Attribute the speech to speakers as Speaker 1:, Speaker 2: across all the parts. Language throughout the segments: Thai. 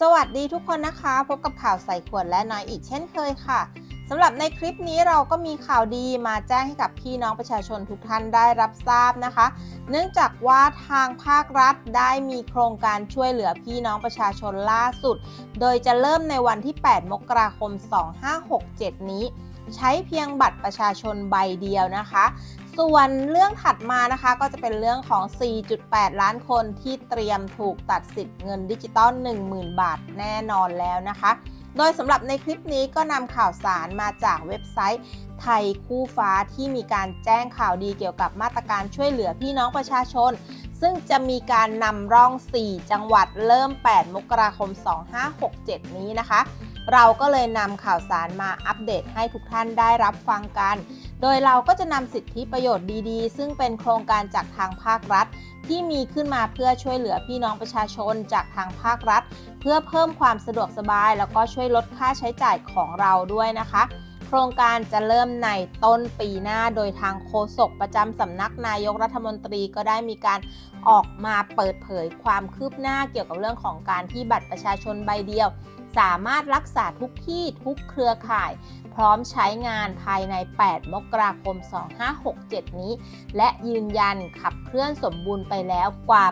Speaker 1: สวัสดีทุกคนนะคะ พบกับข่าวใส่ขวดและน้อยอีกเช่นเคยค่ะสำหรับในคลิปนี้เราก็มีข่าวดีมาแจ้งให้กับพี่น้องประชาชนทุกท่านได้รับทราบนะคะ เนื่องจากว่าทางภาครัฐได้มีโครงการช่วยเหลือพี่น้องประชาชนล่าสุด โดยจะเริ่มในวันที่ 8 มกราคม 2567 นี้ ใช้เพียงบัตรประชาชนใบเดียวนะคะ ส่วนเรื่องถัดมานะคะก็จะเป็นเรื่องของ 4.8 ล้านคนที่เตรียมถูกตัดสิทธิ์เงินดิจิตอล 10,000 บาทแน่นอนแล้วนะคะ โดยสำหรับในคลิปนี้ก็นำข่าวสารมาจากเว็บไซต์ไทยคู่ฟ้าที่มีการแจ้งข่าวดีเกี่ยวกับมาตรการช่วยเหลือพี่น้องประชาชน ซึ่งจะมีการนำร่อง 4 จังหวัดเริ่ม 8 มกราคม 2567 นี้นะคะ เราก็เลยนำข่าวสารมาอัปเดตให้ทุกท่านได้รับฟังกัน โดยเราก็จะนำสิทธิประโยชน์ดีๆ ซึ่งเป็นโครงการจากทางภาครัฐ ที่มีขึ้นมาเพื่อช่วยเหลือพี่น้องประชาชนจากทางภาครัฐ เพื่อเพิ่มความสะดวกสบาย แล้วก็ช่วยลดค่าใช้จ่ายของเราด้วยนะคะ ครงการจะเริ่มในต้นปีหน้าโดยทางโฆษกประจำสำนักนายกรัฐมนตรีก็ได้มีการออกมาเปิดเผยความคืบหน้าเกี่ยวกับเรื่องของการที่บัตรประชาชนใบเดียว สามารถรักษาทุกที่ทุกเครือข่าย พร้อมใช้งานภายใน 8 มกราคม 2567 นี้ และยืนยันขับเคลื่อนสมบูรณ์ไปแล้วกว่า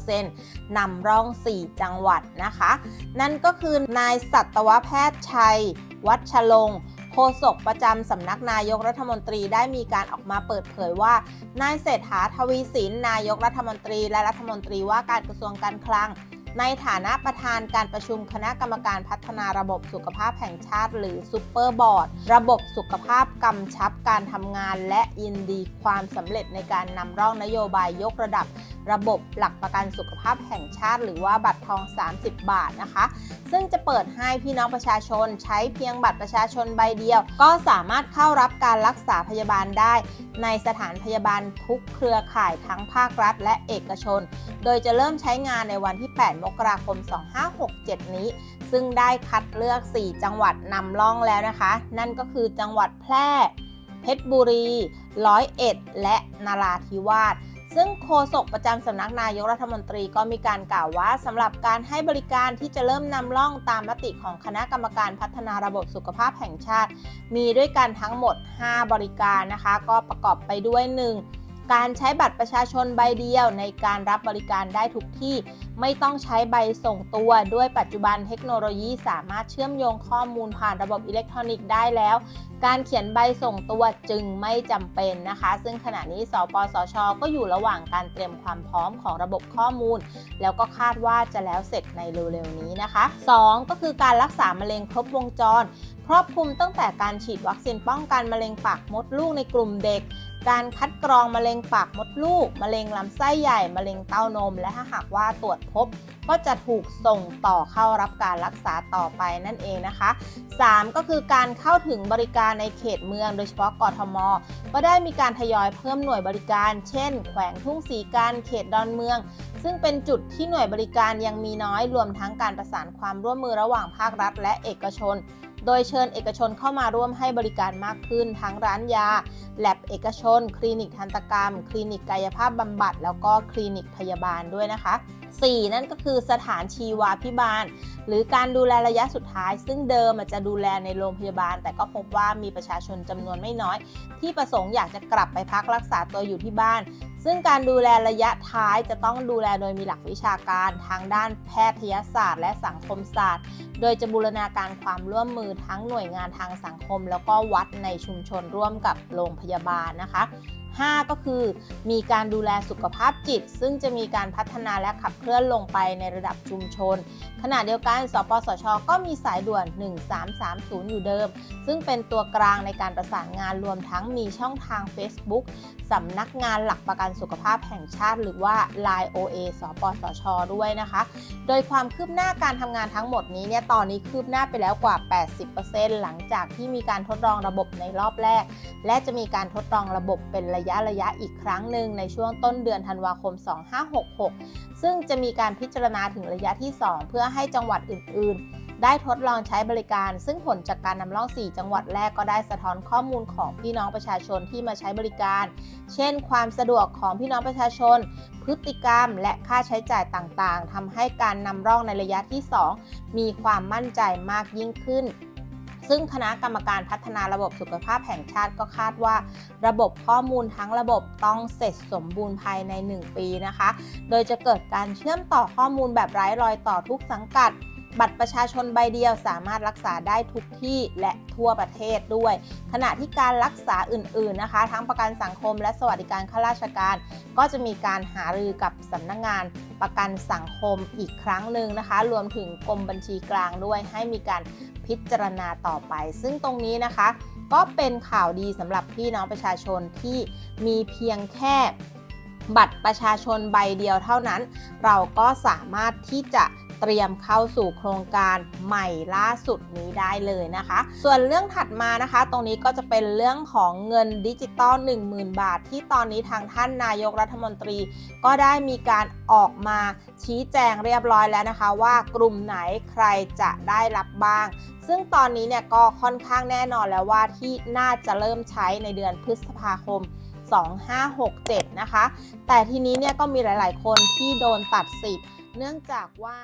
Speaker 1: 80%นำร่อง 4 จังหวัดนะคะ นั่นก็คือนายสัตวแพทย์ชัย วัชลงค์ โฆษกประจำสำนักนายกรัฐมนตรีได้มีการออกมาเปิดเผยว่านายเศรษฐาทวีสินนายกรัฐมนตรี และรัฐมนตรีว่าการกระทรวงการคลัง ในฐานะประธานการประชุมคณะกรรมการพัฒนาระบบสุขภาพแห่งชาติ หรือซูเปอร์บอร์ดระบบสุขภาพกำชับการทำงาน และยินดีความสำเร็จในการนำร่องนโยบายยกระดับระบบหลักประกันสุขภาพแห่งชาติ หรือว่าบัตรทอง 30 บาทนะคะ ซึ่งจะเปิดให้พี่น้องประชาชนใช้เพียงบัตรประชาชนใบเดียว ก็สามารถเข้ารับการรักษาพยาบาลได้ ในสถานพยาบาลทุกเครือข่ายทั้งภาครัฐ และเอกชน โดยจะเริ่มใช้งานในวันที่ 8 มกราคม 2567 นี้ ซึ่งได้คัดเลือก 4 จังหวัดนำร่องแล้วนะคะ นั่นก็คือจังหวัดแพร่ เพชรบุรี ร้อยเอ็ด และนาราธิวาส ซึ่งโฆษกประจำสำนักนายกรัฐมนตรีก็มีการกล่าวว่าสำหรับการให้บริการที่จะเริ่มนำร่องตามมติของคณะกรรมการพัฒนาระบบสุขภาพแห่งชาติ มีด้วยกันทั้งหมด 5 บริการนะคะ ก็ประกอบไปด้วย 1. การใช้บัตรประชาชนใบเดียวในการรับบริการได้ทุกที่ ไม่ต้องใช้ใบส่งตัว ด้วยปัจจุบันเทคโนโลยีสามารถเชื่อมโยงข้อมูลผ่านระบบอิเล็กทรอนิกส์ได้แล้ว การเขียนใบส่งตัวจึงไม่จำเป็นนะคะ ซึ่งขณะนี้สปสช ก็อยู่ระหว่างการเตรียมความพร้อมของระบบข้อมูล แล้วก็คาดว่าจะแล้วเสร็จในเร็วๆนี้นะคะ 2. ก็คือการรักษามะเร็งครบวงจร ครอบคลุมตั้งแต่การฉีดวัคซีนป้องกันมะเร็งปากมดลูกในกลุ่มเด็ก การคัดกรองมะเร็งปากมดลูก มะเร็งลำไส้ใหญ่ มะเร็งเต้านม และถ้าหากว่าตรวจพบ ก็จะถูกส่งต่อเข้ารับการรักษาต่อไปนั่นเองนะคะ 3. ก็คือการเข้าถึงบริการในเขตเมือง โดยเฉพาะกทม ก็ได้มีการทยอยเพิ่มหน่วยบริการ เช่น แขวงทุ่งสีการเขตดอนเมืองซึ่งเป็นจุดที่หน่วยบริการยังมีน้อยรวมทั้งการประสานความร่วมมือระหว่างภาครัฐและเอกชน โดยเชิญเอกชนเข้ามาร่วมให้บริการมากขึ้น ทั้งร้านยา แลบเอกชน คลินิกทันตกรรม คลินิกกายภาพบำบัด แล้วก็คลินิกพยาบาลด้วยนะคะ 4. นั่นก็คือสถานชีวาพิบาล หรือการดูแลระยะสุดท้าย ซึ่งเดิมจจะดูแลในโรงพยาบาล แต่ก็พบว่ามีประชาชนจำนวนไม่น้อย ที่ประสงค์อยากจะกลับไปพักรักษาตัวอยู่ที่บ้าน ซึ่งการดูแลระยะท้ายจะต้องดูแลโดยมีหลักวิชาการทางด้านแพทยศาสตร์ และสังคมศาสตร์ โดยจะบูรณาการความร่วมมือทั้งหน่วยงานทางสังคม แล้วก็วัดในชุมชนร่วมกับโรงพยาบาลนะคะ 5 ก็คือมีการดูแลสุขภาพจิต ซึ่งจะมีการพัฒนาและขับเคลื่อนลงไปในระดับชุมชน ขณะเดียวกัน สปสช ก็มีสายด่วน 1330 อยู่เดิม ซึ่งเป็นตัวกลางในการประสานงานรวมทั้งมีช่องทาง Facebook สำนักงานหลักประกันสุขภาพแห่งชาติ หรือว่า Line OA สปสช ด้วยนะคะ โดยความคืบหน้าการทำงานทั้งหมดนี้เนี่ยตอนนี้คืบหน้าไปแล้วกว่า 80%หลังจากที่มีการทดลองระบบในรอบแรก และจะมีการทดลองระบบเป็นระยะระยะอีกครั้งหนึ่งในช่วงต้นเดือนธันวาคม 2566 ซึ่งจะมีการพิจารณาถึงระยะที่ 2 เพื่อให้จังหวัดอื่น ๆ ได้ทดลองใช้บริการ ซึ่งผลจากการนำร่อง 4 จังหวัดแรกก็ได้สะท้อนข้อมูลของพี่น้องประชาชนที่มาใช้บริการ เช่น ความสะดวกของพี่น้องประชาชน พฤติกรรมและค่าใช้จ่ายต่างๆทำให้การนำร่องในระยะที่ 2 มีความมั่นใจมากยิ่งขึ้นซึ่งคณะกรรมการพัฒนาระบบสุขภาพแห่งชาติก็คาดว่า ระบบข้อมูลทั้งระบบต้องเสร็จสมบูรณ์ภายใน 1 ปีนะคะ โดยจะเกิดการเชื่อมต่อข้อมูลแบบไร้รอยต่อทุกสังกัด บัตรประชาชนใบเดียวสามารถรักษาได้ทุกที่และทั่วประเทศด้วย ขณะที่การรักษาอื่น ๆนะคะ ทั้งประกันสังคมและสวัสดิการข้าราชการ ก็จะมีการหารือกับสำนักงงานประกันสังคมอีกครั้งหนึ่งนะคะ รวมถึงกรมบัญชีกลางด้วย ให้มีการพิจารณาต่อไป ซึ่งตรงนี้นะคะ ก็เป็นข่าวดีสำหรับพี่น้องประชาชนที่มีเพียงแค่บัตรประชาชนใบเดียวเท่านั้น เราก็สามารถที่จะ เตรียมเข้าสู่โครงการใหม่ล่าสุดนี้ได้เลยนะคะ ส่วนเรื่องถัดมานะคะ ตรงนี้ก็จะเป็นเรื่องของเงินดิจิตอล10,000 บาท ที่ตอนนี้ทางท่านนายกรัฐมนตรี ก็ได้มีการออกมาชี้แจงเรียบร้อยแล้วนะคะ ว่ากลุ่มไหนใครจะได้รับบ้าง ซึ่งตอนนี้เนี่ยก็ค่อนข้างแน่นอนแล้วว่าที่น่าจะเริ่มใช้ในเดือนพฤษภาคม2567 นะคะ แต่ทีนี้เนี่ยก็มีหลาย ๆ คนที่โดนตัดสิทธิ์ เนื่องจากว่า